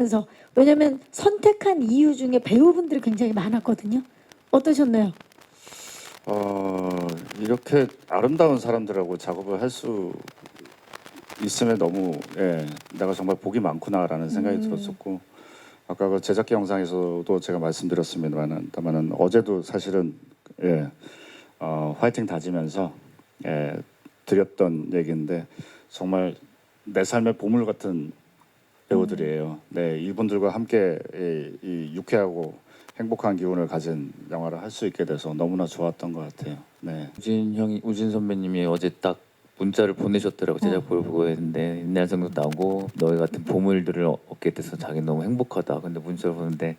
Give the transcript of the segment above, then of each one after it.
하면서 왜냐면 선택한 이유 중에 배우분들이 굉장히 많았거든요. 어떠셨나요? 어, 이렇게 아름다운 사람들하고 작업을 할 수 있음에 너무 예, 내가 정말 복이 많구나라는 생각이 음. 들었었고 아까 그 제작기 영상에서도 제가 말씀드렸습니다만은 다만은 어제도 사실은 예, 어, 화이팅 다지면서 예, 드렸던 얘기인데 정말 내 삶의 보물 같은 배우들이에요. 네, 이분들과 함께 이, 이 유쾌하고 행복한 기운을 가진 영화를 할 수 있게 돼서 너무나 좋았던 것 같아요. 네. 우진 형이 우진 선배님이 어제 딱 문자를 보내셨더라고 어. 제작보를 보고 했는데 옛날 생각도 나고 너희 같은 보물들을 얻게 돼서 자기 너무 행복하다. 근데 문자를 보는데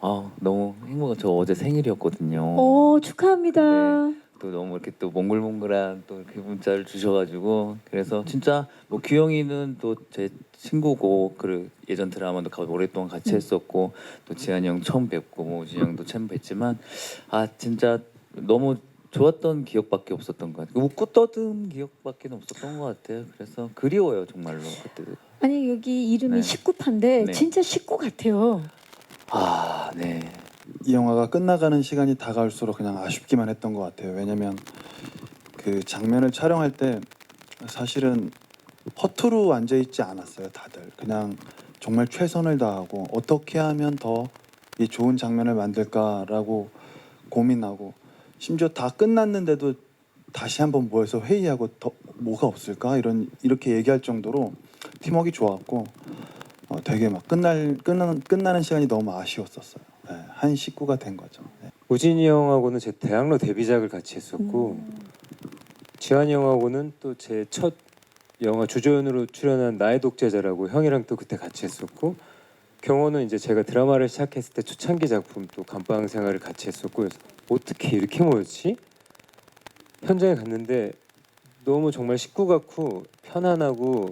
아 너무 행복한 저 어제 생일이었거든요. 어 축하합니다. 또 너무 이렇게 또 몽글몽글한 또 이렇게 문자를 주셔가지고 그래서 진짜 뭐 규영이는 또 제 친구고 그 예전 드라마도 가- 오랫동안 같이 음. 했었고 또 지한이 형 처음 뵙고 뭐 우진 형도 처음 뵀지만 아 진짜 너무 좋았던 기억밖에 없었던 것 같아요. 웃고 떠든 기억밖에 없었던 것 같아요. 그래서 그리워요 정말로 그때. 아니 여기 이름이 네. 식구파인데 네. 진짜 식구 같아요. 아 네. 이 영화가 끝나가는 시간이 다가올수록 그냥 아쉽기만 했던 것 같아요. 왜냐면 그 장면을 촬영할 때 사실은 허투루 앉아 있지 않았어요. 다들 그냥 정말 최선을 다하고 어떻게 하면 더 이 좋은 장면을 만들까라고 고민하고 심지어 다 끝났는데도 다시 한번 모여서 회의하고 더 뭐가 없을까 이런 이렇게 얘기할 정도로 팀워크 좋았고 어, 되게 막 끝날 끝나는 끝나는 시간이 너무 아쉬웠었어요. 네, 한 식구가 된 거죠. 네. 우진이 형하고는 제 대학로 데뷔작을 같이 했었고 음. 지한이 형하고는 또 제 첫 영화 주조연으로 출연한 나의 독재자라고 형이랑 또 그때 같이 했었고 경호는 이제 제가 드라마를 시작했을 때 초창기 작품 또 감방 생활을 같이 했었고 그래서 어떻게 이렇게 모였지? 현장에 갔는데 너무 정말 식구 같고 편안하고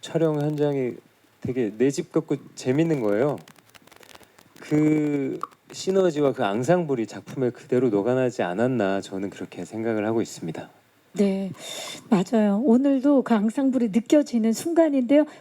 촬영 현장이 되게 내 집 같고 재밌는 거예요. 그 시너지와 그 앙상블이 작품에 그대로 녹아나지 않았나 저는 그렇게 생각을 하고 있습니다. 네, 맞아요. 오늘도 그 앙상블이 느껴지는 순간인데요.